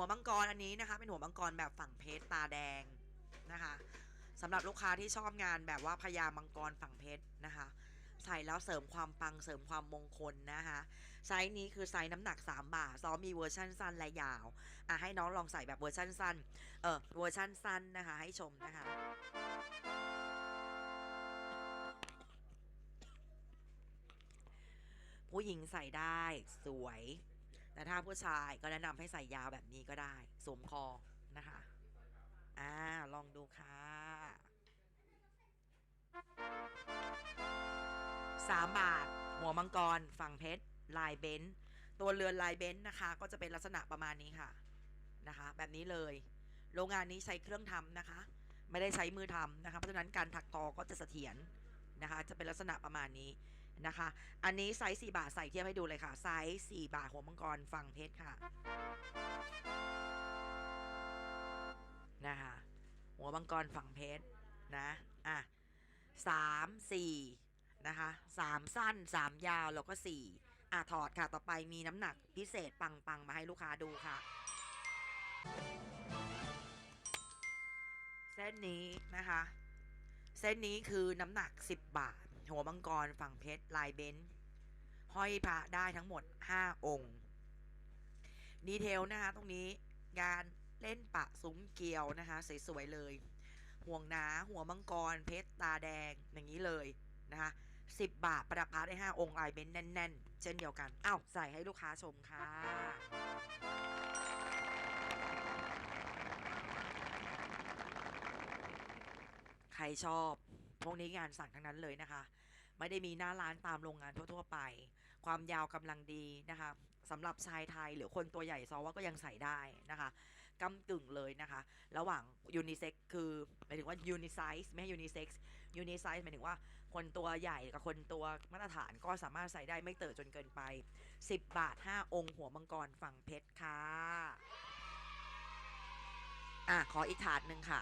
หัวมังกรอันนี้นะคะ เป็นหัวมังกรแบบฝั่งเพชรตาแดงนะคะสำหรับลูกค้าที่ชอบงานแบบว่าพญามังกรฝั่งเพชรนะคะ ใส่แล้วเสริมความปังเสริมความมงคลนะคะไซส์นี้คือไซส์น้ำหนัก 3 บาทซ้อมมีเวอร์ชันสั้นและยาวอะให้น้องลองใส่แบบเวอร์ชันสั้นเออเวอร์ชันสั้นนะคะให้ชมนะคะผู้หญิงใส่ได้สวย แต่ถ้าผู้ชายก็แนะนำให้ใส่ยาวแบบนี้ก็ได้ สวมคอนะคะ อ่า ลองดูค่ะสามบาท หัวมังกร ฝั่งเพชร ลายเบนซ์ตัวเรือนลายเบนซ์นะคะ ก็จะเป็นลักษณะประมาณนี้ค่ะ นะคะ แบบนี้เลย โรงงานนี้ใช้เครื่องทำนะคะ ไม่ได้ใช้มือทำนะคะ เพราะฉะนั้นการถักทอก็จะเสถียรนะคะ จะเป็นลักษณะประมาณนี้ นะคะ อันนี้ไซส์4บาทใส่เทียบให้ดูเลยค่ะ ไซส์4บาทหัวมังกรฝั่งเพชรค่ะนะคะหัวมังกรฝั่งเพชรนะอะสามสี่นะคะสามสั้นสามยาวแล้วก็สี่อะถอดค่ะต่อไปมีน้ำหนักพิเศษปังๆ มาให้ลูกค้าดูค่ะ เส้นนี้นะคะ เส้นนี้คือน้ำหนัก 10 บาท หัวมังกรฝั่งเพชรลายเบนห้อยพระได้ทั้งหมด 5 องค์ดีเทลนะคะตรงนี้งานเล่นปะซุ้มเกลียวนะคะสวยๆเลย ห่วงหนาหัวมังกร เพชรตาแดงอย่างนี้เลยนะคะ10บบาทประดับพระได้5องค์ลายเบนแน่น ๆ เช่นเดียวกันอ้าวใส่ให้ลูกค้าชมค่ะ ใค รชอบ พวกนี้งานสั่งทั้งนั้นเลยนะคะ ไม่ได้มีหน้าร้านตามโรงงานทั่วๆไป ความยาวกำลังดีนะคะสำหรับชายไทยหรือคนตัวใหญ่ซอว่าก็ยังใส่ได้นะคะกำกึ่งเลยนะคะ ระหว่างยูนิเซ็กคือหมายถึงว่ายูนิไซส์ไม่ใช่ยูนิเซ็กซ์ยูนิไซส์หมายถึงว่าคนตัวใหญ่กับคนตัวมาตรฐานก็สามารถใส่ได้ไม่เตอะจนเกินไป 10 บาท 5 องค์หัวมังกรฝั่งเพชรค่ะอะขออีกถาดหนึ่งค่ะ